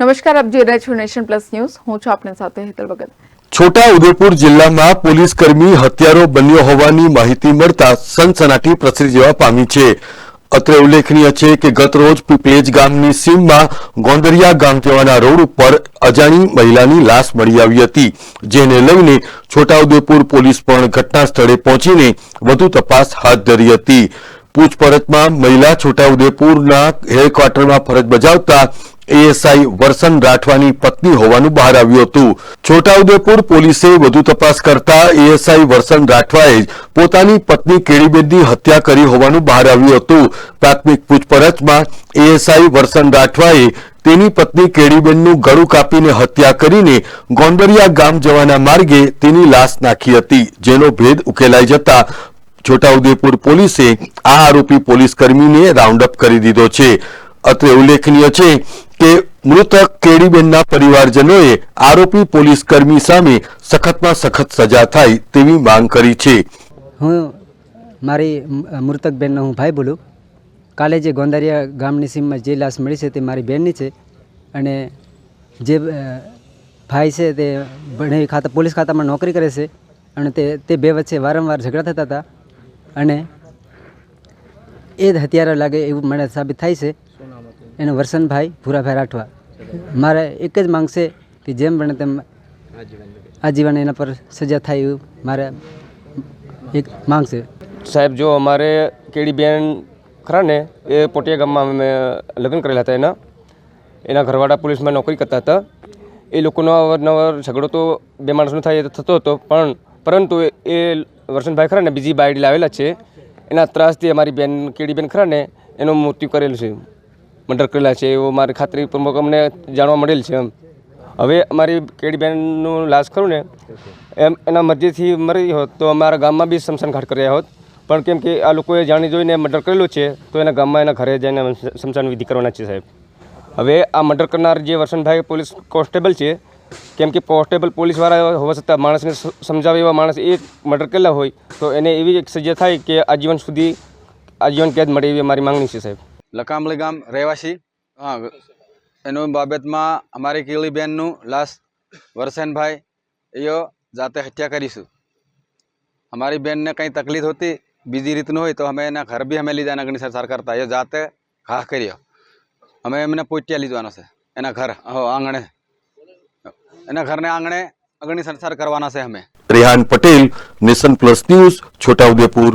નમસ્કાર, આપ જોઈ રહ્યા છો નેશન પ્લસ ન્યૂઝ. હું છું આપની સાથે હેતલ ભગત. છોટા ઉદેપુર જિલ્લામાં પોલીસ કર્મી હત્યારો બન્યો હોવાની માહિતી મળતા સનસનાટી પ્રસરી જવા પામી છે. અત્રે ઉલ્લેખનીય છે કે ગત પીપલેજ ગામની સીમમાં ગોંદરિયા ગામ જવાના રોડ ઉપર અજાણી મહિલાની લાશ મળી આવી હતી, જેને લઈને છોટાઉદેપુર પોલીસ પણ ઘટના સ્થળે પહોંચીને વધુ તપાસ હાથ ધરી હતી. પૂછપરછમાં મહિલા છોટાઉદેપુરના હેડક્વાર્ટરમાં ફરજ બજાવતા એએસઆઈ વરસન રાઠવાની પત્ની હોવાનું બહાર આવ્યું હતું. છોટાઉદેપુર પોલીસે વધુ તપાસ કરતા એએસઆઈ વરસન રાઠવાએ પોતાની પત્ની કેળીબેનની હત્યા કરી હોવાનું બહાર આવ્યું હતું. પ્રાથમિક પૂછપરછમાં એએસઆઈ વરસન રાઠવાએ તેની પત્ની કેળીબેનનું ગળું કાપીને હત્યા કરીને ગોંડરિયા ગામ જવાના માર્ગે તેની લાશ નાખી હતી, જેનો ભેદ ઉકેલાઈ જતા છોટાઉદેપુર પોલીસે આ આરોપી પોલીસ કર્મીને રાઉન્ડ અપ કરી દીધો છે. અત્રે ઉલ્લેખનીય છે કે મૃતક કેડીબેનના પરિવારજનોએ આરોપી પોલીસ કર્મી સામે સખતમાં સખત સજા થાય તેવી માંગ કરી છે. હું મારી મૃતક બેનનો હું ભાઈ બોલું. કાલે જે ગોંદારિયા ગામની સીમમાં જે લાશ મળી છે તે મારી બેનની છે અને જે ભાઈ છે તે ભણે ખાતા, પોલીસ ખાતામાં નોકરી કરે છે અને તે તે બે વચ્ચે વારંવાર ઝઘડા થતા હતા અને એ જ હત્યારા લાગે એવું મને સાબિત થાય છે. એનો વરસનભાઈ ભૂરાભાઈ રાઠવા. મારે એક જ માંગ છે કે જેમ બને તેમ આજીવન એના પર સજા થાય એવું મારે એક માંગ સાહેબ, જો અમારે કેડીબેન ખરા ને, એ પોટિયા ગામમાં અમે લગ્ન કરેલા હતા એના. એના ઘરવાળા પોલીસમાં નોકરી કરતા હતા. એ લોકોનો અવારનવાર ઝઘડો તો બે માણસનો થાય એ થતો હતો, પણ પરંતુ એ- વરસનભાઈ ખરા ને બીજી બાયડી લાવેલા છે. એના ત્રાસથી અમારી બેન કેડીબેન ખરા ને, એનું મૃત્યુ કરેલું છે. મર્ડર કરેલા છે, એવો મારી ખાતરીપૂર્વક અમને જાણવા મળેલ છે એમ. હવે અમારી કેડીબેનનું લાશ ખરું ને, એમ એના મધ્યથી મરી હોત તો અમારા ગામમાં બી ઘાટ કર્યા હોત. પણ કેમ કે આ લોકોએ જાણી જોઈને મર્ડર કરેલું છે, તો એના ગામમાં એના ઘરે જઈને શમશાન વિધિ કરવાના છે સાહેબ. હવે આ મર્ડર કરનાર જે વસંતભાઈ પોલીસ કોન્સ્ટેબલ છે, કેમ કે કોન્સ્ટેબલ પોલીસવાળા હોવા છતાં માણસને સમજાવે એવા માણસ એ મર્ડર કરેલા હોય, તો એને એવી એક સજા થાય કે આજીવન સુધી આજીવન કેદ મળે એવી મારી માંગણી છે સાહેબ. લકામલી ગામ રહેવાસી. હા, એનું બાબતમાં અમારી કીલીબેનનું લાશ વરસેનભાઈ એઓ જાતે હત્યા કરીશું. અમારી બેનને કંઈ તકલીફ હોતી, બીજી રીતનું હોય તો અમે એના ઘર બી અમે લીધા એના ઘણી સરકાર કરતા. એ જાતે ઘા કર્યો. અમે એમને પોટ્યા લીધવાનો છે, એના ઘર આંગણે. એના ઘરને આંગણે અગ્નિ સંસાર કરવાના છે અમે. Rehan Patel, nation plus news Chhotaudepur